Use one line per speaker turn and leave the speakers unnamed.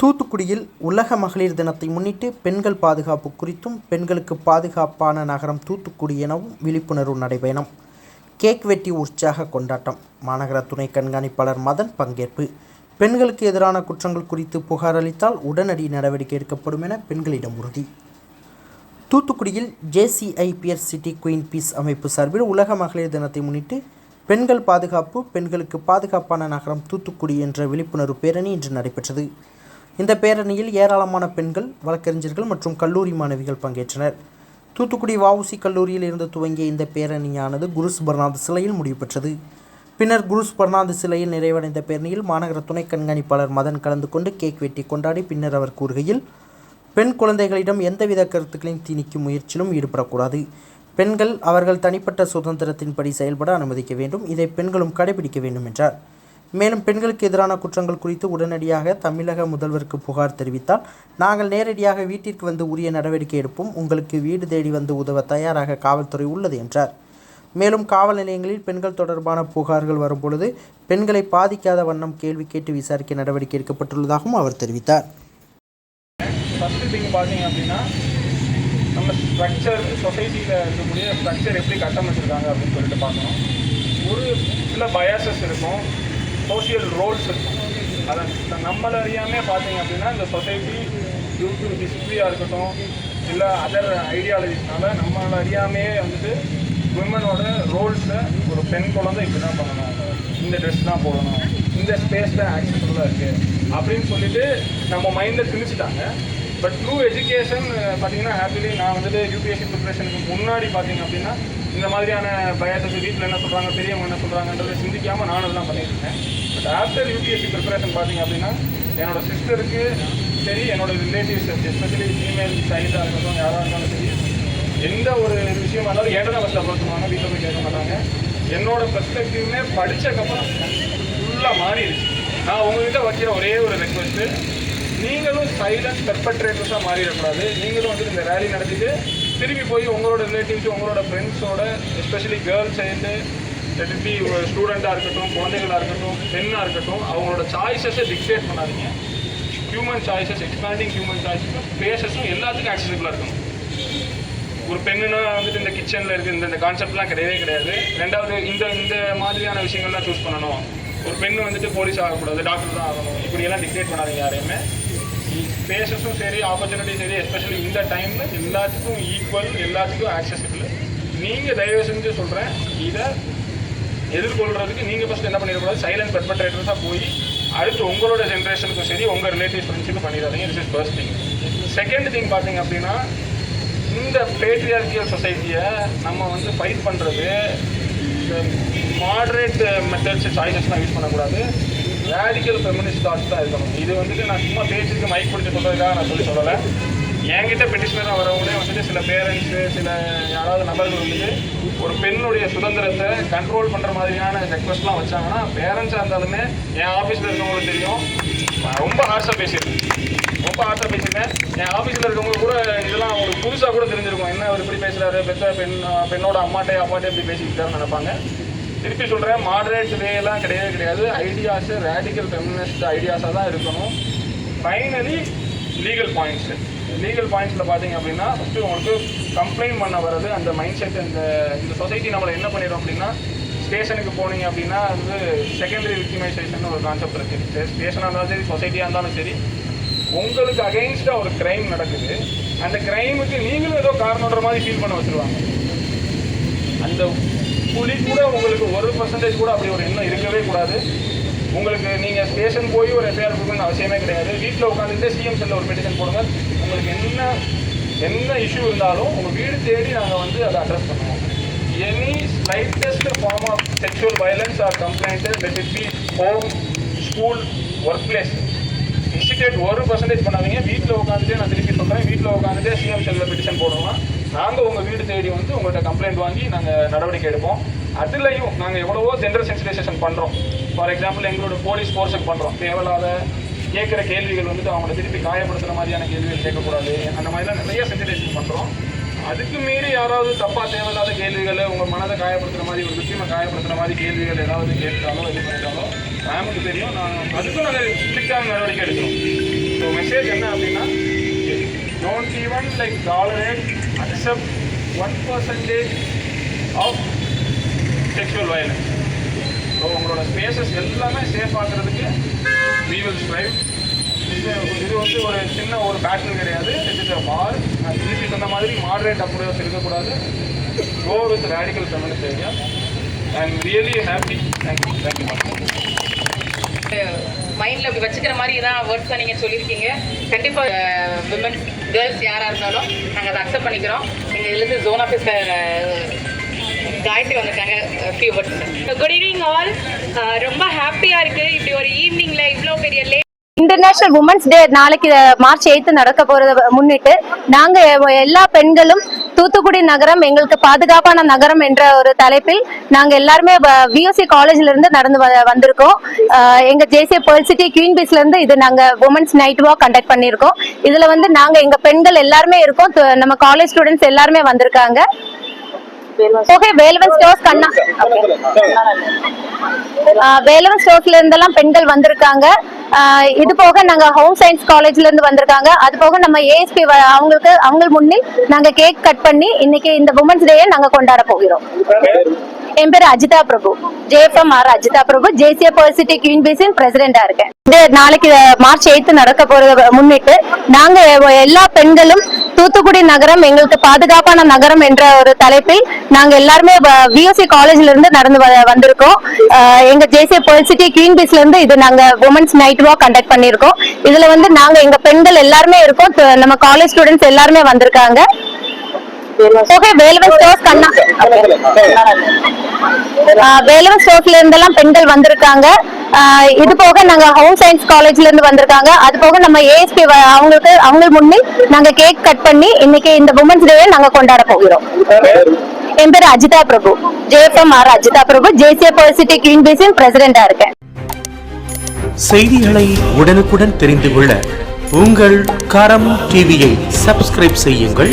தூத்துக்குடியில் உலக மகளிர் தினத்தை முன்னிட்டு பெண்கள் பாதுகாப்பு குறித்தும் பெண்களுக்கு பாதுகாப்பான நகரம் தூத்துக்குடி எனவும் விழிப்புணர்வு நடைபயணம். கேக் வெட்டி உற்சாக கொண்டாட்டம். மாநகர துணை கண்காணிப்பாளர் மதன் பங்கேற்பு. பெண்களுக்கு எதிரான குற்றங்கள் குறித்து புகார் அளித்தால் உடனடி நடவடிக்கை எடுக்கப்படும் என பெண்களிடம் உறுதி. தூத்துக்குடியில் ஜேசிஐபிஎஸ் சிட்டி குயின் பீஸ் அமைப்பு சார்பில் உலக மகளிர் தினத்தை முன்னிட்டு பெண்கள் பாதுகாப்பு பெண்களுக்கு பாதுகாப்பான நகரம் தூத்துக்குடி என்ற விழிப்புணர்வு பேரணி இன்று நடைபெற்றது. இந்த பேரணியில் ஏராளமான பெண்கள் வழக்கறிஞர்கள் மற்றும் கல்லூரி மாணவிகள் பங்கேற்றனர். தூத்துக்குடி வஉசி கல்லூரியில் இருந்து துவங்கிய இந்த பேரணியானது குருஸ் பர்னாத் சிலையில் முடிவு பெற்றது. பின்னர் குருஸ் பர்னாத் சிலையில் நிறைவடைந்த பேரணியில் மாநகர துணை கண்காணிப்பாளர் மதன் கலந்து கொண்டு கேக் வெட்டி கொண்டாடி பின்னர் அவர் கூறுகையில் பெண் குழந்தைகளிடம் எந்தவித கருத்துக்களையும் திணிக்கும் முயற்சியிலும் ஈடுபடக்கூடாது. பெண்கள் அவர்கள் தனிப்பட்ட சுதந்திரத்தின்படி செயல்பட அனுமதிக்க வேண்டும். இதை பெண்களும் கடைபிடிக்க வேண்டும் என்றார். மேலும் பெண்களுக்கு எதிரான குற்றங்கள் குறித்து உடனடியாக தமிழக முதல்வருக்கு புகார் தெரிவித்தால் நாங்கள் நேரடியாக வீட்டிற்கு வந்து உரிய நடவடிக்கை எடுப்போம். உங்களுக்கு வீடு தேடி வந்து உதவ தயாராக காவல்துறை உள்ளது என்றார். மேலும் காவல் நிலையங்களில் பெண்கள் தொடர்பான புகார்கள் வரும்பொழுது பெண்களை பாதிக்காத வண்ணம் கேள்வி கேட்டு விசாரிக்க நடவடிக்கை எடுக்கப்பட்டுள்ளதாகவும் அவர் தெரிவித்தார்.
ஃபஸ்ட்டு திங் பார்த்தீங்க அப்படின்னா நம்ம ஸ்ட்ரக்சர் சொசைட்டியில் இருக்கக்கூடிய ஸ்ட்ரக்சர் எப்படி கட்டமைச்சிருக்காங்க அப்படின்னு சொல்லிட்டு பார்க்கணும். ஒரு சில பயாசஸ் இருக்கும். சோஷியல் ரோல்ஸ் இருக்கும். அதை நம்மள அறியாமே பார்த்தீங்க அப்படின்னா இந்த சொசைட்டி டியூ டு ஹிஸ்ட்ரியாக இருக்கட்டும் இல்லை அதர் ஐடியாலஜிஸ்னால நம்மள அறியாமே வந்துட்டு விமனோட ரோல்ஸை ஒரு பெண் குழந்தை இப்படி தான் பண்ணணும். இந்த ட்ரெஸ் தான் போடணும். இந்த ஸ்பேஸ் தான் ஆக்சசபிளாக இருக்குது அப்படின்னு சொல்லிட்டு நம்ம மைண்டில் திணிச்சிட்டாங்க. பட் ட்ரூ எஜுகேஷன் பார்த்தீங்கன்னா ஹாப்பிலி நான் வந்துட்டு யூபிஎஸ்சி ப்ரிப்பரேஷனுக்கு முன்னாடி பார்த்தீங்க அப்படின்னா இந்த மாதிரியான பயாசஸ் வீட்டில் என்ன சொல்கிறாங்க பெரியவங்க என்ன சொல்கிறாங்கன்றதை சிந்திக்காமல் நானும் இதெல்லாம் பண்ணியிருக்கேன் பட் ஆஃப்டர் யூபிஎஸ்சி ப்ரிப்பரேஷன் பார்த்தீங்க அப்படின்னா என்னோடய சிஸ்டருக்கு சரி என்னோட ரிலேட்டிவ்ஸ் எஸ்பெஷலி ஃபீமேல் சைல்டாக இருக்கட்டும் யாராக இருந்தாலும் சரி எந்த ஒரு விஷயமா இருந்தாலும் ஏன்டா தான் ஃபஸ்ட் அப்ரோச் பண்ணுவாங்க வீட்டில் போய் கேட்க மாட்டாங்க. என்னோட பெர்ஸ்பெக்டிவ்மே படித்தக்கப்புறம் ஃபுல்லாக மாறிடுச்சு. நான் உங்ககிட்ட வைக்கிற ஒரே ஒரு ரெக்வஸ்ட்டு நீங்களும் சைலண்ட் பெர்பட்ரேட்டர்ஸாக மாறிடக்கூடாது. நீங்களும் வந்து இந்த ரேலி நடத்திட்டு திரும்பி போய் உங்களோட ரிலேட்டிவ்ஸ் உங்களோட ஃப்ரெண்ட்ஸோட எஸ்பெஷலி கேர்ள்ஸ் சேர்ந்து திருப்பி ஸ்டூடெண்ட்டாக இருக்கட்டும் குழந்தைகளாக இருக்கட்டும் பெண்ணாக இருக்கட்டும் அவங்களோட சாய்ஸஸை டிக்டேட் பண்ணாதீங்க. ஹியூமன் சாய்ஸஸ் எக்ஸ்பேண்டிங் ஹியூமன் சாய்ஸஸும் ஸ்பேசஸும் எல்லாத்துக்கும் ஆக்சசபிளாக இருக்கணும். ஒரு பெண்ணுனா வந்துட்டு இந்த கிச்சனில் இருக்குது இந்த இந்த கான்செப்ட்லாம் கிடையவே கிடையாது. ரெண்டாவது இந்த இந்த மாதிரியான விஷயங்கள்லாம் சூஸ் பண்ணணும். ஒரு பெண்ணு வந்துட்டு போலீஸ் ஆகக்கூடாது டாக்டர் தான் ஆகணும். இப்படியெல்லாம் டிக்ரேட் பண்ணாதீங்க யாரையுமே. ஸ்பேசஸும் சரி ஆப்பர்ச்சுனிட்டியும் சரி எஸ்பெஷலி இந்த டைமில் எல்லாத்துக்கும் ஈக்குவல் எல்லாத்துக்கும் ஆக்சசிபிள் நீங்கள் தயவு செஞ்சு சொல்கிறேன் இதை எதிர்கொள்கிறதுக்கு நீங்கள் ஃபஸ்ட் என்ன பண்ணிடக்கூடாது? சைலண்ட் பெர்பட்ரேட்டர்ஸாக போய் அடுத்து உங்களோட ஜென்ரேஷனுக்கும் சரி உங்கள் ரிலேட்டிவ்ஸ் ஃப்ரெண்ட்ஸுக்கும் பண்ணிடாதீங்க. It's is first thing second thing பார்த்தீங்க அப்படின்னா இந்த பேட்ரியார்கியல் சொசைட்டியை நம்ம வந்து ஃபைட் பண்ணுறது மாடரேட் மெத்தட்ஸ் சாய்ஸஸ்லாம் யூஸ் பண்ணக்கூடாது. ரேடிக்கல் ஃபெமினிஸ்ட் தாட்ஸ் தான் இருக்கணும். இது வந்துட்டு நான் சும்மா பேச்சுக்கு மைக் பிடிச்சி சொல்கிறதுக்காக நான் சொல்லி சொல்லலை. என்கிட்ட பெட்டிஷனராக வரவங்களே வந்துட்டு சில பேரண்ட்ஸு சில யாராவது நபர்கள் வந்துட்டு ஒரு பெண்ணுடைய சுதந்திரத்தை கண்ட்ரோல் பண்ணுற மாதிரியான ரெக்வஸ்ட்லாம் வச்சாங்கன்னா பேரண்ட்ஸாக இருந்தாலுமே என் ஆஃபீஸில் இருக்கவங்களுக்கு தெரியும். ரொம்ப ஹார்ஷாக பேசியிருக்கேன். ரொம்ப ஹார்ஷாக பேசியிருக்கேன். என் ஆஃபீஸில் இருக்கவங்க கூட இதெல்லாம் அவங்களுக்கு புதுசாக கூட தெரிஞ்சிருக்கும். என்ன அவர் இப்படி பேசுகிறாரு பெற்ற பெண் பெண்ணோட அம்மாட்டே அப்பாட்டே இப்படி பேசிக்கிட்டாருன்னு நினைப்பாங்க. திருப்பி சொல்கிறேன் மாடரேட் வேலாம் கிடையவே கிடையாது. ஐடியாஸு ரேடிக்கல் ஃபெமினிஸ்ட் ஐடியாஸாக தான் இருக்கணும். ஃபைனலி லீகல் பாயிண்ட்ஸு லீகல் பாயிண்ட்ஸில் பார்த்தீங்க அப்படின்னா ஃபஸ்ட்டு உங்களுக்கு கம்ப்ளைண்ட் பண்ண வர்றது அந்த மைண்ட் செட் இந்த இந்த சொசைட்டி நம்மளை என்ன பண்ணிடும் அப்படின்னா ஸ்டேஷனுக்கு போனீங்க அப்படின்னா வந்து செகண்டரி விக்டிமைசேஷன் ஒரு கான்செப்ட் இருக்குது ஸ்டேஷனாக இருந்தாலும் சரி சொசைட்டியாக இருந்தாலும் சரி உங்களுக்கு அகெயின்ஸ்டாக ஒரு க்ரைம் நடக்குது. அந்த க்ரைமுக்கு நீங்களும் ஏதோ காரணன்ற மாதிரி ஃபீல் பண்ண வச்சுருவாங்க. அந்த புலி கூட உங்களுக்கு ஒரு பர்சன்டேஜ் கூட அப்படி ஒரு எண்ணம் இருக்கவே கூடாது. உங்களுக்கு நீங்கள் ஸ்டேஷன் போய் ஒரு எஃப்ஐஆர் கொடுக்கணும்னு அவசியமே கிடையாது. வீட்டில் உட்காந்துட்டு சிஎம் செல்ல ஒரு பெட்டிஷன் போடுங்க. உங்களுக்கு என்ன என்ன இஷ்யூ இருந்தாலும் உங்கள் வீடு தேடி நாங்கள் வந்து அதை அட்ரஸ் பண்ணுவோம். Any slightest form of sexual violence or complaint let it be home school work place institute ஒரு பர்சன்டேஜ் பண்ணாதீங்க. வீட்டில் உட்காந்துட்டு நான் திருப்பி சொல்கிறேன் வீட்டில் உட்காந்துட்டு சிஎம் செல்ல பெட்டிஷன் போடுவோம் நாங்கள் உங்கள் வீடு தேடி வந்து உங்கள்கிட்ட கம்ப்ளைண்ட் வாங்கி நாங்கள் நடவடிக்கை எடுப்போம். அதுலேயும் நாங்கள் எவ்வளவோ ஜென்ரல் சென்சிடைசேஷன் பண்ணுறோம் ஃபார் எக்ஸாம்பிள் எங்களோட போலீஸ் ஃபோர்ஸுக்கு பண்ணுறோம் தேவையில்லாத கேட்குற கேள்விகள் வந்துட்டு அவங்கள திருப்பி காயப்படுத்துகிற மாதிரியான கேள்விகள் கேட்கக்கூடாது. அந்த மாதிரிலாம் நிறைய சென்சிடைசேஷன் பண்ணுறோம் அதுக்கு மீறி யாராவது தப்பாக தேவையில்லாத கேள்விகளை உங்கள் மனதை காயப்படுத்துகிற மாதிரி ஒரு விஷயமா காயப்படுத்துகிற மாதிரி கேள்விகள் ஏதாவது கேட்டாலோ இது பண்ணிட்டாலோ மேமுக்கு தெரியும். நான் அதுக்கும் நாங்கள் ஸ்ட்ரிக்டான நடவடிக்கை எடுக்கிறோம் ஸோ மெசேஜ் என்ன அப்படின்னா don't even like tolerate accept one percentage of sexual violence so உங்களோட ஸ்பேசஸ் எல்லாமே சேஃப் ஆகிறதுக்கு வி வில் ஸ்ட்ரைவ் இது இது வந்து ஒரு சின்ன ஒரு பேட்டில் கிடையாது. இட்ஸ் அ பார் நான் திருப்பி சொன்ன மாதிரி மாடரேட் அப்ரோச் இருக்கக்கூடாது. Go with radical feminist area I really happy thank you thank you
மைண்டில் இப்படி வச்சுக்கிற மாதிரி தான் வேர்ட்ஸ் தான் நீங்கள் சொல்லியிருக்கீங்க. கண்டிப்பாக விமன்ஸ் கேர்ள்ஸ் யாராக இருந்தாலும் நாங்கள் அதை அக்செப்ட் பண்ணிக்கிறோம். எங்கள் இதுலேருந்து ஜோன் ஆஃபீஸர் காயத்ரி வந்திருக்காங்க few words
good evening all ரொம்ப ஹாப்பியாக இருக்குது இப்படி ஒரு ஈவினிங்கில் இவ்வளோ பெரிய லே
இன்டர்நேஷனல் உமன்ஸ் டே நாளைக்கு மார்ச் எயித்து நடக்க போறத முன்னிட்டு நாங்க எல்லா பெண்களும் தூத்துக்குடி நகரம் எங்களுக்கு பாதுகாப்பான நகரம் என்ற ஒரு தலைப்பில் நாங்க எல்லாருமே விஓசி காலேஜ்ல இருந்து நடந்து வ- வந்திருக்கோம். எங்க ஜேசிய பேர்ல் சிட்டி குவீன் பீச்ல இருந்து இது நாங்க உமன்ஸ் நைட் வாக் கண்டக்ட் பண்ணியிருக்கோம். இதுல வந்து நாங்க எங்க பெண்கள் எல்லாருமே இருக்கோம். நம்ம காலேஜ் ஸ்டூடெண்ட்ஸ் எல்லாருமே வந்திருக்காங்க. ஓகே வேலவன் ஸ்டோர்ஸ் கண்ணா. வேலவன் ஸ்டோர்ஸ்ல இருந்தெல்லாம் பெண்கள் வந்திருக்காங்க. இது போக நாங்க ஹோம் சயின்ஸ் காலேஜ்ல இருந்து வந்திருக்காங்க. அது போக நம்ம ஏஎஸ்பி அவங்களுக்கு அவங்க முன்னில் நாங்க கேக் கட் பண்ணி இன்னைக்கு இந்த உமன்ஸ் டேயை நாங்க கொண்டாட போகிறோம். என் பேர் அஜிதா பிரபு. JFM R Ajitha Prabhu. ஜேசிய varsity queen பேசின் பிரசிடென்டா இருக்கேன். நாளைக்கு மார்ச் எயித்து நடக்க போறத முன்னிட்டு நாங்க எல்லா பெண்களும் தூத்துக்குடி நகரம் எங்களுக்கு பாதுகாப்பான நகரம் என்ற ஒரு தலைப்பில் நாங்க எல்லாருமே விஎஸ்சி காலேஜ்ல இருந்து நடந்து வ- வந்திருக்கோம். எங்க ஜேசிய பேர்ல் சிட்டி குவீன் இருந்து இது நாங்க உமன்ஸ் நைட் வாக் கண்டக்ட் பண்ணியிருக்கோம். இதுல வந்து நாங்க எங்க பெண்கள் எல்லாருமே இருக்கோம். நம்ம காலேஜ் ஸ்டூடெண்ட்ஸ் எல்லாருமே வந்திருக்காங்க. ஓகே வேலவன் ஸ்டோர்ஸ் கண்ணா. வேலவன் ஸ்டோர்ஸ்ல இருந்தெல்லாம் பெண்கள் வந்திருக்காங்க. இது போக நாங்க ஹோம் சயின்ஸ் காலேஜ்ல இருந்து வந்திருக்காங்க. அது போக நம்ம ஏஎஸ்பி அவங்களுக்கு அவங்க முன்னில் நாங்க கேக் கட் பண்ணி இன்னைக்கு இந்த உமன்ஸ் டேயை நாங்க கொண்டாட போகிறோம். என் பேர் அஜிதா பிரபு. JFM R Ajitha Prabhu. ஜேசிய varsity queen பேசின் பிரசிடென்டா இருக்கேன்.
செய்திகளை உடனுக்குடன் தெரிந்து கொள்ள உங்கள் கரம் டிவியை சப்ஸ்கிரைப் செய்யுங்கள்.